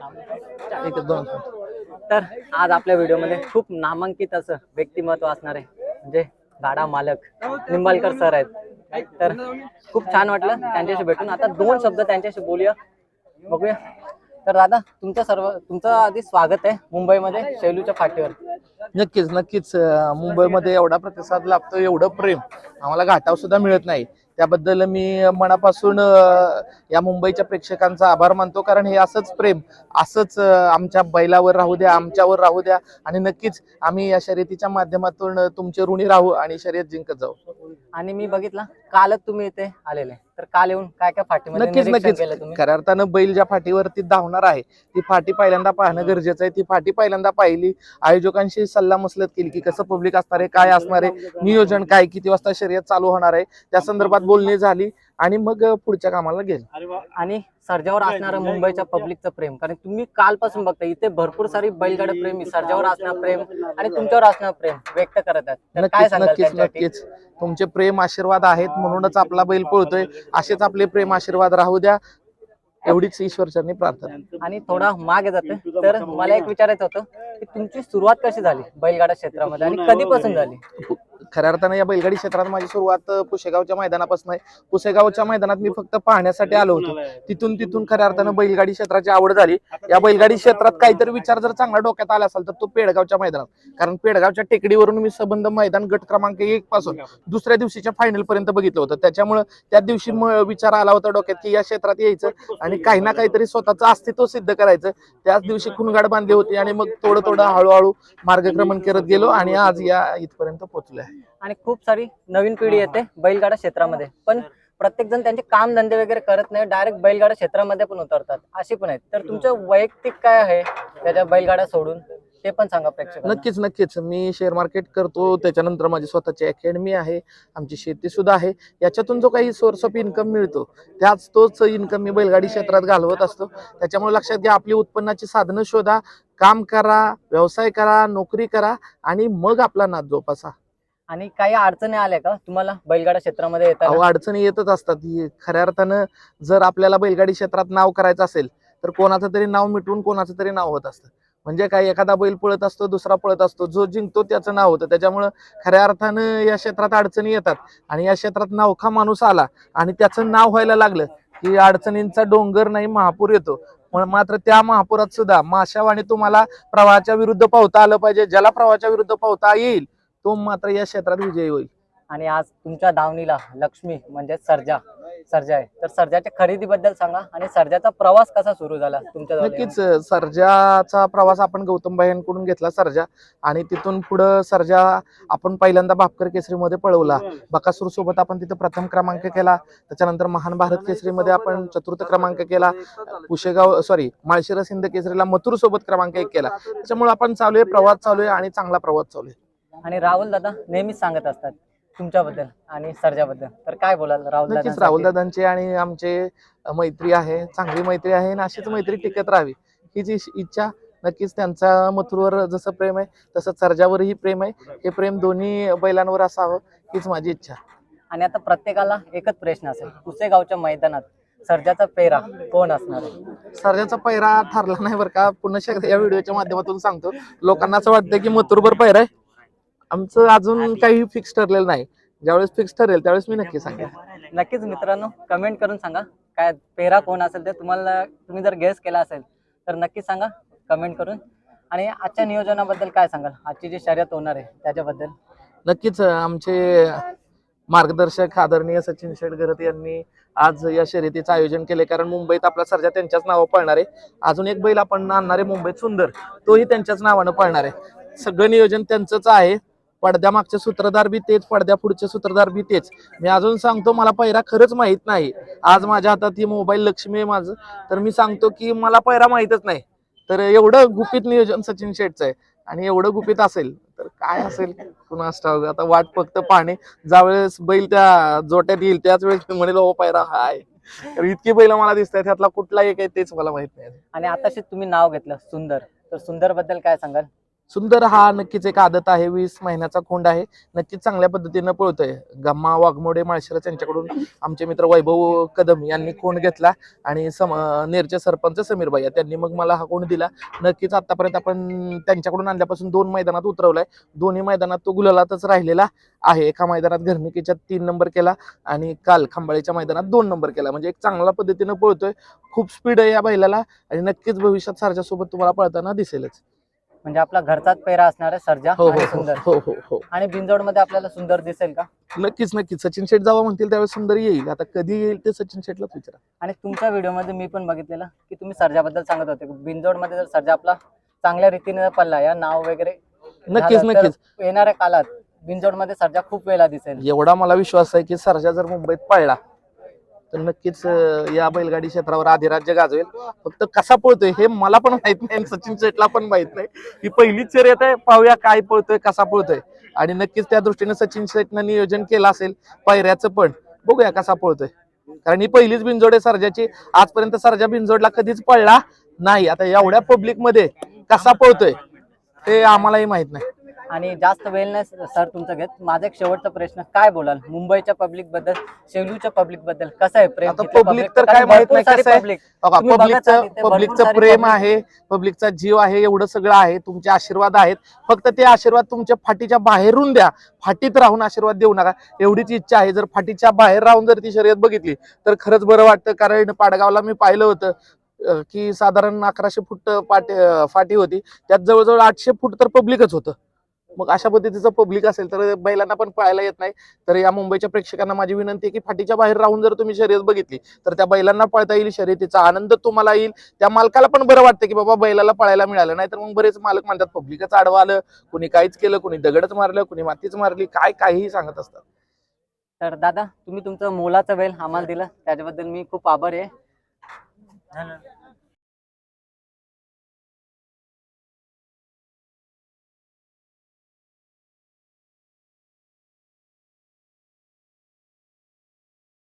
एक दोन. तर आज आपल्या व्हिडिओमध्ये खूप नामांकित असं व्यक्तिमत्व असणार आहे. म्हणजे गाडा मालक निंबालकर सर आहेत. तर खूप छान वाटलं त्यांच्याशी भेटून. आता दोन शब्द त्यांच्याशी बोलूया. बघूया. तर दादा तुमचं सर्व तुमचं आधी स्वागत आहे मुंबईमध्ये शैलूच्या फाटीवर. नक्कीच नक्कीच. अं, मुंबईमध्ये एवढा प्रतिसाद लाभतो एवढं प्रेम आम्हाला घाटाव सुद्धा मिळत नाही. त्याबद्दल मी मनापासून या मुंबईच्या प्रेक्षकांचा आभार मानतो. कारण हे असंच प्रेम असंच आमच्या बैलावर राहू द्या आमच्यावर राहू द्या. आणि नक्कीच आम्ही या शर्यतीच्या माध्यमातून तुमचे ऋणी राहू आणि शर्यत जिंकत जाऊ. आणि मी बघितलं कालच तुम्ही इथे आलेले. तर काल येऊन काय काय फाटीमध्ये नक्कीच निरीक्षण नक्कीच. तुम्ही? खऱ्या अर्थानं बैल ज्या फाटीवरती धावणार आहे ती फाटी पहिल्यांदा पाहणं गरजेचं आहे. ती फाटी पहिल्यांदा पाहिली आयोजकांशी सल्ला मसलत केली की कसं पब्लिक असणार आहे काय असणार आहे नियोजन काय किती वाजता शर्यत चालू होणार आहे त्या संदर्भात बोलणी झाली आणि मग पुढच्या कामाला गेलो. आणि सर्जावर असणारं मुंबईच्या पब्लिकचं प्रेम. कारण तुम्ही कालपासून बघता इथे भरपूर सारी बैलगाडी प्रेमी सर्जावर असणार प्रेम आणि तुमच्यावर असणार प्रेम व्यक्त करत आहेत. तर काय नक्कीच सांगाल नक्कीच त्यांच्यासाठी? नक्कीच. तुमचे प्रेम आशीर्वाद आहेत म्हणूनच आपला बैल पळतोय. असेच आपले प्रेम आशीर्वाद राहू द्या. एवढीच ईश्वरचरणी प्रार्थना. आणि थोडा मागे जातो तर मला एक विचारायचं होतं की तुमची सुरुवात कशी झाली बैलगाडा क्षेत्रामध्ये आणि कधीपासून झाली? खऱ्या अर्थानं या बैलगाडी क्षेत्रात माझी सुरुवात पुसेगावच्या मैदानापासून आहे. पुसेगावच्या मैदानात मी फक्त पाहण्यासाठी आलो होतो. तिथून तिथून खऱ्या अर्थानं बैलगाडी क्षेत्राची आवड झाली. या बैलगाडी क्षेत्रात काहीतरी विचार जर चांगला डोक्यात आला असेल तर तो पेडगावच्या मैदानात. कारण पेडगावच्या टेकडीवरून मी संबंध मैदान गट क्रमांक एक पासून दुसऱ्या दिवशीच्या फायनल पर्यंत बघितलं होतं. त्याच्यामुळे त्या दिवशी विचार आला होता डोक्यात की या क्षेत्रात यायचं आणि काही ना काहीतरी स्वतःचं अस्तित्व सिद्ध करायचं. त्याच दिवशी खुनगाड बांधली होती आणि मग थोडं थोडं हळूहळू मार्गक्रमण करत गेलो आणि आज या इथपर्यंत पोहोचलोय. आणि खूप सारी नवीन पिढी येते बैलगाडा क्षेत्रामध्ये. पण प्रत्येक जण त्यांचे काम धंदे वगैरे करत नाही डायरेक्ट बैलगाडा क्षेत्रामध्ये पण उतरतात. अशी पण आहेत. तर तुमचं वैयक्तिक काय आहे त्याच्या बैलगाडा सोडून? ते पण सांगा प्रेक्षकांना. नक्कीच नक्कीच. मी शेअर मार्केट करतो. त्याच्यानंतर माझी स्वतःची अकॅडमी आहे. आमची शेती सुद्धा आहे. याच्यातून जो काही सोर्स ऑफ इन्कम मिळतो त्याच तोच इन्कम मी बैलगाडी क्षेत्रात घालवत असतो. त्याच्यामुळे लक्षात घ्या आपली उत्पन्नाची साधनं शोधा. काम करा व्यवसाय करा नोकरी करा आणि मग आपला नाद जोपासा. आणि काही अडचणी आल्या का तुम्हाला बैलगाडा क्षेत्रामध्ये येतात अडचणी येतच असतात. ही खऱ्या अर्थानं जर आपल्याला बैलगाडी क्षेत्रात नाव करायचं असेल तर कोणाचं तरी नाव मिटवून कोणाचं तरी नाव होत असतं. म्हणजे काय एखादा बैल पळत असतो दुसरा पळत असतो जो जिंकतो त्याचं नाव होतं. त्याच्यामुळं खऱ्या अर्थानं या क्षेत्रात अडचणी येतात. आणि या क्षेत्रात नावखा माणूस आला आणि त्याचं नाव व्हायला लागलं की अडचणींचा डोंगर नाही महापूर येतो. पण मात्र त्या महापुरात सुद्धा माशावाणी तुम्हाला प्रवाहाच्या विरुद्ध पावता आलं पाहिजे. ज्याला प्रवाहाच्या विरुद्ध पावता येईल तो मात्र या क्षेत्रात विजयी होईल. आणि आज तुमच्या दावणीला लक्ष्मी म्हणजे सर्जा सर्जा आहे. तर सर्जाच्या खरेदीबद्दल सांगा आणि सर्जाचा प्रवास कसा सुरू झाला तुमच्या? नक्कीच सर्जाचा प्रवास आपण गौतम भाईंकडून घेतला सर्जा. आणि तिथून पुढं सर्जा आपण पहिल्यांदा भापकर केसरीमध्ये पळवला. बकासूर सोबत आपण तिथं प्रथम क्रमांक केला. त्याच्यानंतर महान भारत केसरीमध्ये आपण चतुर्थ क्रमांक केला. पुशेगाव सॉरी माळशिरस हिंद केसरीला मथुर सोबत क्रमांक एक केला. त्याच्यामुळे आपण चालू आहे प्रवास चालू आहे आणि चांगला प्रवास चालू आहे. आणि राहुल दादा नेहमीच सांगत असतात तुमच्याबद्दल आणि सर्जाबद्दल. तर काय बोलाल राहुल नक्कीच राहुल दादांचे आणि आमचे मैत्री आहे चांगली मैत्री आहे आणि अशीच मैत्री टिकत राहावी. हीच इश- इच्छा. नक्कीच त्यांचा मथुरवर जसं प्रेम आहे तसं सर्जावरही प्रेम आहे. हे प्रेम दोन्ही बैलांवर असावं हीच माझी इच्छा. आणि आता प्रत्येकाला एकच प्रश्न असेल. पुसेगावच्या मैदानात सर्जाचा पेरा कोण असणार आहे? सर्जाचा पैरा ठरला नाही बरं का? पुन्हा या व्हिडिओच्या माध्यमातून सांगतो. लोकांना असं वाटतं की मथुरभर पैरा आहे. आमचं अजून काही फिक्स ठरलेलं नाही. ज्यावेळेस फिक्स ठरेल त्यावेळेस मी नक्की सांगेन. नक्कीच मित्रांनो कमेंट करून सांगा. काय पेरा कोण असेल ते तुम्हाला तुम्ही जर गेस केला असेल तर नक्कीच सांगा. कमेंट करून. आणि आजच्या नियोजनाबद्दल काय सांगाल? आजची जी शर्यत होणार आहे त्याच्याबद्दल. नक्कीच आमचे मार्गदर्शक आदरणीय सचिन शेटगरत यांनी आज या शर्यतीचं आयोजन केले कारण मुंबईत आपला सर्जा त्यांच्याच नावावर पळणार आहे. अजून एक बैल आपण आणणार आहे मुंबईत सुंदर. तोही त्यांच्याच नावानं पळणार आहे. सगळं नियोजन त्यांचंच आहे. पडद्यामागचे सूत्रधार बी तेच पडद्या पुढचे सूत्रधार बी तेच. मी अजून सांगतो मला पैरा खरंच माहीत नाही. आज माझ्या हातात ही मोबाईल लक्ष्मी आहे माझं. तर मी सांगतो की मला पैरा माहितच नाही. तर एवढं गुपित नियोजन सचिन शेटचं आहे. आणि एवढं गुपित असेल तर काय असेल? पुन्हा ठाऊक आता वाट फक्त पाहणे. ज्यावेळेस बैल त्या जोट्यात येईल त्याच वेळेस मी म्हणेल ओ पायरा हाय. तर इतकी बैल मला दिसत आहेत त्यातला कुठला एक आहे तेच मला माहीत नाही. आणि आताशी तुम्ही नाव घेतलं सुंदर. तर सुंदरबद्दल काय सांगाल? सुंदर हा नक्कीच एक आदत आहे वीस महिन्याचा खोंड आहे. नक्कीच चांगल्या पद्धतीनं पळतोय. गम्मा वाघमोडे माळशिरस यांच्याकडून आमचे मित्र वैभव कदम यांनी खोंड घेतला आणि सम नेरचे सरपंच समीर भैया त्यांनी मग मला हा खोंड दिला. नक्कीच आतापर्यंत आपण त्यांच्याकडून आणल्यापासून दोन मैदानात उतरवलाय. दोन्ही मैदानात तो गुलालातच राहिलेला आहे. एका मैदानात घरनिकीच्या तीन नंबर केला आणि काल खंबाळीच्या मैदानात दोन नंबर केला. म्हणजे एक चांगल्या पद्धतीनं पळतोय. खूप स्पीड आहे या बैलाला आणि नक्कीच भविष्यात सारख्यासोबत तुम्हाला पळताना दिसेलच. म्हणजे आपला घरचाच पेरा असणार आहे सर्जा हो आणि हो सुंदर. हो हो हो. आणि बिंजोडमध्ये आपल्याला सुंदर दिसेल का? नक्कीच नक्कीच. सचिन शेठ जेव्हा म्हणतील त्यावेळेस सुंदर येईल. आता कधी येईल ते सचिन शेठलाच विचारा. आणि तुमच्या व्हिडिओमध्ये मी पण बघितलेलं की तुम्ही सर्जाबद्दल सांगत होते. बिंजोडमध्ये जर सर्जा आपला चांगल्या रीतीने जर पडला या नाव वगैरे नक्कीच झालं तर नक्कीच. येणाऱ्या काळात बिंजोडमध्ये सर्जा खूप वेळा दिसेल. एवढा मला विश्वास आहे की सरजा जर मुंबईत पळला तर नक्कीच या बैलगाडी क्षेत्रावर अधिराज्य गाजवेल. फक्त कसा पळतोय हे मला पण माहीत नाही सचिन शेटला पण माहीत नाही. ही पहिलीच शर्यत आहे पाहूया काय पळतोय कसा पळतोय. आणि नक्कीच त्या दृष्टीने सचिन शेटनं नियोजन केलं असेल पायऱ्याचं पण. बघूया कसा पळतोय. कारण ही पहिलीच बिनजोड आहे सर्जाची. आजपर्यंत सर्जा बिनजोडला कधीच पळला नाही. आता एवढ्या पब्लिकमध्ये कसा पळतोय ते आम्हालाही माहीत नाही. आणि जास्त वेळ नाही सर तुमचं घेत. माझा एक शेवटचा प्रश्न काय बोलाल? मुंबईच्या पब्लिकबद्दल शेलूच्या पब्लिकबद्दल कसं आहे प्रेम? public तर काय माहीत नाही पब्लिकचं पब्लिकचं प्रेम. आहे पब्लिकचा जीव आहे एवढं सगळं आहे तुमचे आशीर्वाद आहेत. फक्त ते आशीर्वाद तुमच्या फाटीच्या बाहेरून द्या. फाटीत राहून आशीर्वाद देऊ नका. एवढीच इच्छा आहे जर फाटीच्या बाहेर राहून जर ती शर्यत बघितली तर खरंच बरं वाटतं. कारण पाडगावला मी पाहिलं होतं की साधारण अकराशे फूट पाटी फाटी होती. त्यात जवळजवळ आठशे फूट तर पब्लिकच होतं. मग अशा पद्धतीचं पब्लिक असेल तर बैलांना पण पळायला येत नाही. तर या मुंबईच्या प्रेक्षकांना माझी विनंती आहे की फाटीच्या बाहेर राहून जर तुम्ही शर्यत बघितली तर त्या बैलांना पळता येईल शर्यतीचा आनंद तुम्हाला येईल. त्या मालकाला पण बरं वाटतं की बाबा बैलाला पळायला मिळालं नाही तर मग बरेच मालक म्हणतात पब्लिकच आडवं आलं कुणी काहीच केलं कुणी दगडच मारलं कुणी मातीच मारली काय काहीही सांगत असतात. तर दादा तुम्ही तुमचं मोलाचा वेळ आम्हाला दिला त्याच्याबद्दल मी खूप आभारी आहे.